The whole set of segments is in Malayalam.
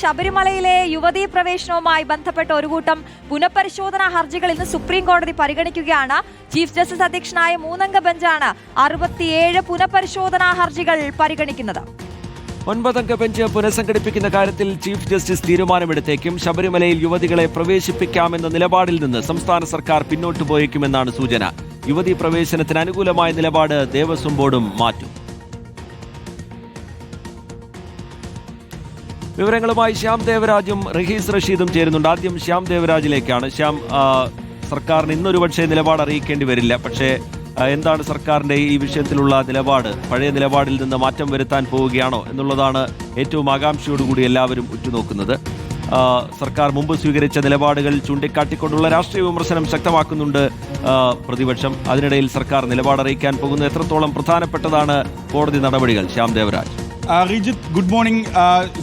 ശബരിമലയിലെ യുവതീ പ്രവേശനവുമായി ബന്ധപ്പെട്ട ഒരു കൂട്ടം പുനഃപരിശോധനാ ഹർജികൾ ഇന്ന് സുപ്രീം കോടതി പരിഗണിക്കുകയാണ്. ചീഫ് ജസ്റ്റിസ് അധ്യക്ഷനായ മൂന്നംഗ ബെഞ്ചാണ് അറുപത്തിയേഴ് പുനഃപരിശോധനാ ഹർജികൾ പരിഗണിക്കുന്നത്. ഒൻപതംഗ ബെഞ്ച് പുനഃസംഘടിപ്പിക്കുന്ന കാര്യത്തിൽ ചീഫ് ജസ്റ്റിസ് തീരുമാനമെടുത്തേക്കും. ശബരിമലയിൽ യുവതികളെ പ്രവേശിപ്പിക്കാമെന്ന നിലപാടിൽ നിന്ന് സംസ്ഥാന സർക്കാർ പിന്നോട്ടു പോയേക്കുമെന്നാണ് സൂചന. യുവതി പ്രവേശനത്തിന് അനുകൂലമായ നിലപാട് ദേവസ്വം ബോർഡും മാറ്റും. വിവരങ്ങളുമായി ശ്യാം ദേവരാജും റഹീസ് റഷീദും ചേരുന്നുണ്ട്. ആദ്യം ശ്യാം ദേവരാജിലേക്കാണ്. ശ്യാം സർക്കാരിന് ഇന്നൊരു പക്ഷേ നിലപാട് അറിയിക്കേണ്ടി വരില്ല. പക്ഷേ എന്താണ് സർക്കാരിന്റെ ഈ വിഷയത്തിലുള്ള നിലപാട്? പഴയ നിലപാടിൽ നിന്ന് മാറ്റം വരുത്താൻ പോവുകയാണോ എന്നുള്ളതാണ് ഏറ്റവും ആകാംക്ഷയോടുകൂടി എല്ലാവരും ഉറ്റുനോക്കുന്നത്. സർക്കാർ മുമ്പ് സ്വീകരിച്ച നിലപാടുകൾ ചൂണ്ടിക്കാട്ടിക്കൊണ്ടുള്ള രാഷ്ട്രീയ വിമർശനം ശക്തമാക്കുന്നുണ്ട് പ്രതിപക്ഷം. അതിനിടയിൽ സർക്കാർ നിലപാടറിയിക്കാൻ പോകുന്നത് എത്രത്തോളം പ്രധാനപ്പെട്ടതാണ് കോടതി നടപടികൾ? Shyam Devaraj. Rijith good morning.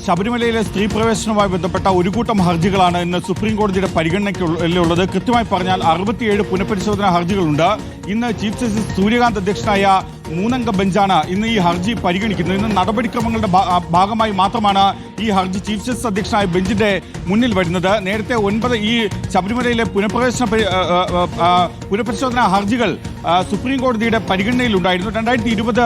ശബരിമലയിലെ സ്ത്രീ പ്രവേശനവുമായി ബന്ധപ്പെട്ട ഒരു കൂട്ടം ഹർജികളാണ് ഇന്ന് സുപ്രീം കോടതിയുടെ പരിഗണനയ്ക്കുള്ളത് കൃത്യമായി പറഞ്ഞാൽ അറുപത്തിയേഴ് പുനഃപരിശോധനാ ഹർജികളുണ്ട്. ഇന്ന് ചീഫ് ജസ്റ്റിസ് സൂര്യകാന്ത് അധ്യക്ഷനായ മൂന്നംഗ ബെഞ്ചാണ് ഇന്ന് ഈ ഹർജി പരിഗണിക്കുന്നത്. ഇന്ന് നടപടിക്രമങ്ങളുടെ ഭാഗമായി മാത്രമാണ് ഈ ഹർജി ചീഫ് ജസ്റ്റിസ് അധ്യക്ഷനായ ബെഞ്ചിന്റെ മുന്നിൽ വരുന്നത്. നേരത്തെ ഒൻപത് ഈ ശബരിമലയിലെ പുനഃപ്രവേശന പുനഃപരിശോധനാ ഹർജികൾ സുപ്രീം കോടതിയുടെ പരിഗണനയിലുണ്ടായിരുന്നു. രണ്ടായിരത്തി ഇരുപത്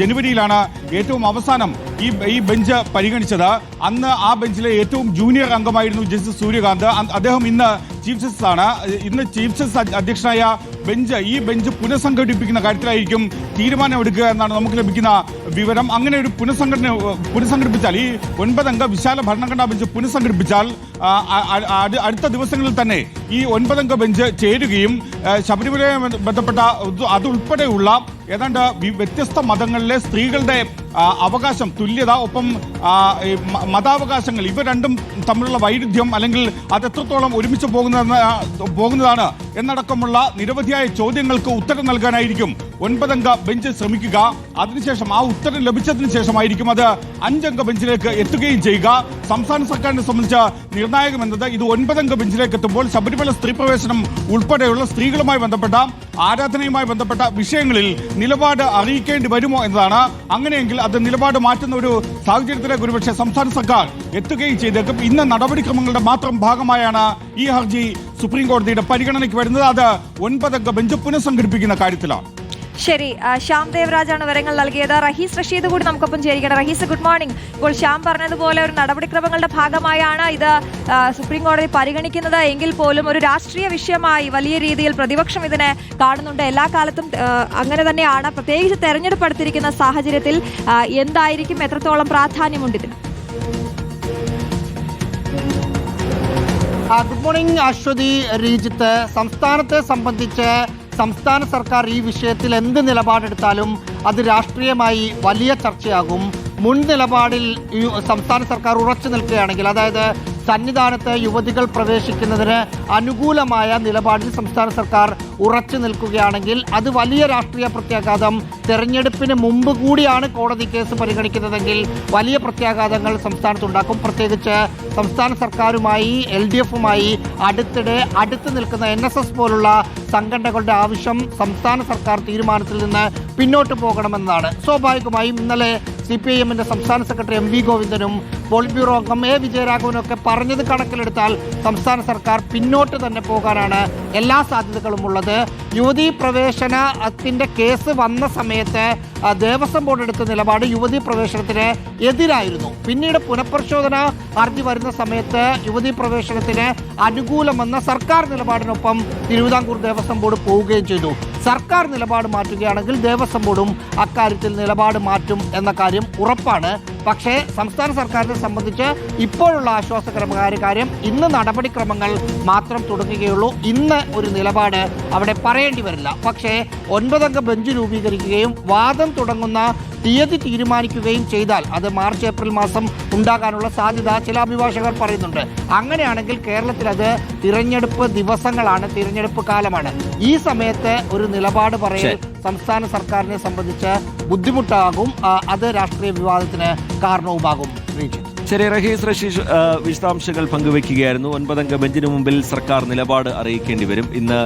ജനുവരിയിലാണ് ഏറ്റവും അവസാനം ഈ ഈ ബെഞ്ച് പരിഗണിച്ചത്. അന്ന് ആ ബെഞ്ചിലെ ഏറ്റവും ജൂനിയർ അംഗമായിരുന്നു ജസ്റ്റിസ് സൂര്യകാന്ത്. അദ്ദേഹം ഇന്ന് ചീഫ് ജസ്റ്റിസ് ആണ് ഇന്ന് ചീഫ് ജസ്റ്റിസ് അധ്യക്ഷനായ ബെഞ്ച് ഈ ബെഞ്ച് പുനഃസംഘടിപ്പിക്കുന്ന കാര്യത്തിലായിരിക്കും തീരുമാനമെടുക്കുക എന്നാണ് നമുക്ക് ലഭിക്കുന്ന വിവരം. അങ്ങനെ ഒരു പുനഃസംഘടന പുനഃസംഘടിപ്പിച്ചാൽ ഈ ഒൻപതംഗ വിശാല ഭരണഘടനാ ബെഞ്ച് പുനഃസംഘടിപ്പിച്ചാൽ അടുത്ത ദിവസങ്ങളിൽ തന്നെ ഈ ഒൻപതംഗ ബെഞ്ച് ചേരുകയും ശബരിമലയുമായി ബന്ധപ്പെട്ട അതുൾപ്പെടെയുള്ള ഏതാണ്ട് വ്യത്യസ്ത മതങ്ങളിലെ സ്ത്രീകളുടെ അവകാശം തുല്യത ഒപ്പം മതാവകാശങ്ങൾ ഇവ രണ്ടും തമ്മിലുള്ള വൈരുദ്ധ്യം അല്ലെങ്കിൽ അത് എത്രത്തോളം ഒരുമിച്ച് പോകുന്നതെന്ന് ആ, പോകുന്നതാണ് എന്നടക്കമുള്ള നിരവധിയായ ചോദ്യങ്ങൾക്ക് ഉത്തരം നൽകാനായിരിക്കും ഒൻപതംഗ ബെഞ്ച് ശ്രമിക്കുക. അതിനുശേഷം ആ ഉത്തരം ലഭിച്ചതിന് ശേഷമായിരിക്കും അത് അഞ്ചംഗ ബെഞ്ചിലേക്ക് എത്തുകയും ചെയ്യുക. സംസ്ഥാന സർക്കാരിനെ സംബന്ധിച്ച് നിർണായകം എന്നത് ഇത് ഒൻപതംഗ ബെഞ്ചിലേക്ക് എത്തുമ്പോൾ ശബരിമല സ്ത്രീ പ്രവേശനം ഉൾപ്പെടെയുള്ള സ്ത്രീകളുമായി ബന്ധപ്പെട്ട ആരാധനയുമായി ബന്ധപ്പെട്ട വിഷയങ്ങളിൽ നിലപാട് അറിയിക്കേണ്ടി വരുമോ എന്നതാണ്. അങ്ങനെയെങ്കിൽ അത് നിലപാട് മാറ്റുന്ന ഒരു സാഹചര്യത്തിലേക്ക് ഒരുപക്ഷെ സംസ്ഥാന സർക്കാർ എത്തുകയും ചെയ്തേക്കും. ഇന്ന് നടപടിക്രമങ്ങളുടെ മാത്രം ഭാഗമായാണ് ഈ ഹർജി സുപ്രീം കോടതിയുടെ പരിഗണനയ്ക്ക് വരുന്നത്. അത് ഒൻപതംഗ ബെഞ്ച് പുനഃസംഘടിപ്പിക്കുന്ന കാര്യത്തിലാണ്. ശരി ശ്യാം ദേവരാജാണ് വിവരങ്ങൾ നൽകിയത്. റഹീസ് റഷീദ് കൂടി നമുക്കൊപ്പം ചേരിക്കണം റഹീസ് ഗുഡ് മോർണിംഗ് ഇപ്പോൾ ശ്യാം പറഞ്ഞതുപോലെ ഒരു നടപടിക്രമങ്ങളുടെ ഭാഗമായാണ് ഇത് സുപ്രീം കോടതി പരിഗണിക്കുന്നത്. എങ്കിൽ പോലും ഒരു രാഷ്ട്രീയ വിഷയമായി വലിയ രീതിയിൽ പ്രതിപക്ഷം ഇതിനെ കാണുന്നുണ്ട്. എല്ലാ കാലത്തും അങ്ങനെ തന്നെയാണ്. പ്രത്യേകിച്ച് തെരഞ്ഞെടുപ്പ് അടുത്തിരിക്കുന്ന സാഹചര്യത്തിൽ എന്തായിരിക്കും? എത്രത്തോളം പ്രാധാന്യമുണ്ട് ഇതിന്? ഗുഡ് മോർണിംഗ് അശ്വതി രീജിത്ത് സംസ്ഥാനത്തെ സംബന്ധിച്ച് സംസ്ഥാന സർക്കാർ ഈ വിഷയത്തിൽ എന്ത് നിലപാടെടുത്താലും അത് രാഷ്ട്രീയമായി വലിയ ചർച്ചയാകും. മുൻ നിലപാടിൽ സംസ്ഥാന സർക്കാർ ഉറച്ചു നിൽക്കുകയാണെങ്കിൽ അതായത് സന്നിധാനത്ത് യുവതികൾ പ്രവേശിക്കുന്നതിന് അനുകൂലമായ നിലപാടിൽ സംസ്ഥാന സർക്കാർ ഉറച്ചു നിൽക്കുകയാണെങ്കിൽ അത് വലിയ രാഷ്ട്രീയ പ്രത്യാഘാതം. തെരഞ്ഞെടുപ്പിന് മുമ്പ് കൂടിയാണ് കോടതി കേസ് പരിഗണിക്കുന്നതെങ്കിൽ വലിയ പ്രത്യാഘാതങ്ങൾ സംസ്ഥാനത്തുണ്ടാക്കും. പ്രത്യേകിച്ച് സംസ്ഥാന സർക്കാരുമായി എൽ ഡി എഫുമായി അടുത്തിടെ അടുത്ത് നിൽക്കുന്ന എൻ എസ് എസ് പോലുള്ള സംഘടനകളുടെ ആവശ്യം സംസ്ഥാന സർക്കാർ തീരുമാനത്തിൽ നിന്ന് പിന്നോട്ട് പോകണമെന്നാണ്. സ്വാഭാവികമായും ഇന്നലെ സി പി ഐ എമ്മിന്റെ സംസ്ഥാന സെക്രട്ടറി എം വി ഗോവിന്ദനും പോളിറ്റ് ബ്യൂറോ അംഗം എ വിജയരാഘവനൊക്കെ പറഞ്ഞത് കണക്കിലെടുത്താൽ സംസ്ഥാന സർക്കാർ പിന്നോട്ട് തന്നെ പോകാനാണ് എല്ലാ സാധ്യതകളും ഉള്ളത്. യുവതീ പ്രവേശനത്തിന്റെ കേസ് വന്ന സമയത്ത് ദേവസ്വം ബോർഡ് എടുത്ത നിലപാട് യുവതീ പ്രവേശനത്തിന് എതിരായിരുന്നു. പിന്നീട് പുനഃപരിശോധന ഹർജി വരുന്ന സമയത്ത് യുവതീ പ്രവേശനത്തിന് അനുകൂലമെന്ന സർക്കാർ നിലപാടിനൊപ്പം തിരുവിതാംകൂർ ദേവസ്വം ബോർഡ് പോവുകയും ചെയ്തു. സർക്കാർ നിലപാട് മാറ്റുകയാണെങ്കിൽ ദേവസ്വം ബോർഡും അക്കാര്യത്തിൽ നിലപാട് മാറ്റും എന്ന കാര്യം ഉറപ്പാണ്. പക്ഷേ സംസ്ഥാന സർക്കാരിനെ സംബന്ധിച്ച് ഇപ്പോഴുള്ള ആശ്വാസകരമായ കാര്യം ഇന്ന് നടപടിക്രമങ്ങൾ മാത്രം തുടങ്ങുകയുള്ളൂ. ഇന്ന് ഒരു നിലപാട് അവിടെ പറയേണ്ടി വരില്ല. പക്ഷേ ഒൻപതംഗ ബെഞ്ച് രൂപീകരിക്കുകയും വാദം തുടങ്ങുന്ന തീയതി തീരുമാനിക്കുകയും ചെയ്താൽ അത് മാർച്ച് ഏപ്രിൽ മാസം ഉണ്ടാകാനുള്ള സാധ്യത ചില അഭിഭാഷകർ പറയുന്നുണ്ട്. അങ്ങനെയാണെങ്കിൽ കേരളത്തിൽ അത് തിരഞ്ഞെടുപ്പ് ദിവസങ്ങളാണ് തിരഞ്ഞെടുപ്പ് കാലമാണ്. ഈ സമയത്ത് ഒരു നിലപാട് പറയൽ സംസ്ഥാന സർക്കാരിനെ സംബന്ധിച്ച് ബുദ്ധിമുട്ടാകും. അത് രാഷ്ട്രീയ വിവാദത്തിന് കാരണവുമാകും. ശ്രീജിത്ത്. ശരി റഹീസ് റഷീഷ് വിശദാംശങ്ങൾ പങ്കുവെക്കുകയായിരുന്നു ഒൻപതംഗ ബെഞ്ചിന് മുമ്പിൽ സർക്കാർ നിലപാട് അറിയിക്കേണ്ടി വരും. ഇന്ന്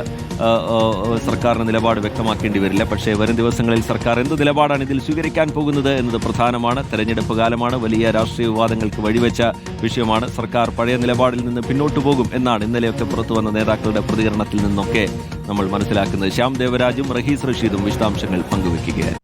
സർക്കാരിന് നിലപാട് വ്യക്തമാക്കേണ്ടി വരില്ല. പക്ഷേ വരും ദിവസങ്ങളിൽ സർക്കാർ എന്ത് നിലപാടാണ് ഇതിൽ സ്വീകരിക്കാൻ പോകുന്നത് എന്നത് പ്രധാനമാണ്. തെരഞ്ഞെടുപ്പ് കാലമാണ്. വലിയ രാഷ്ട്രീയ വിവാദങ്ങൾക്ക് വഴിവെച്ച വിഷയമാണ്. സർക്കാർ പഴയ നിലപാടിൽ നിന്ന് പിന്നോട്ട് പോകും എന്നാണ് ഇന്നലെയൊക്കെ പുറത്തു വന്ന നേതാക്കളുടെ പ്രതികരണത്തിൽ നിന്നൊക്കെ നമ്മൾ മനസ്സിലാക്കുന്നത്. ശ്യാം ദേവരാജും റഹീസ് റഷീദും വിശദാംശങ്ങൾ പങ്കുവെക്കുകയായിരുന്നു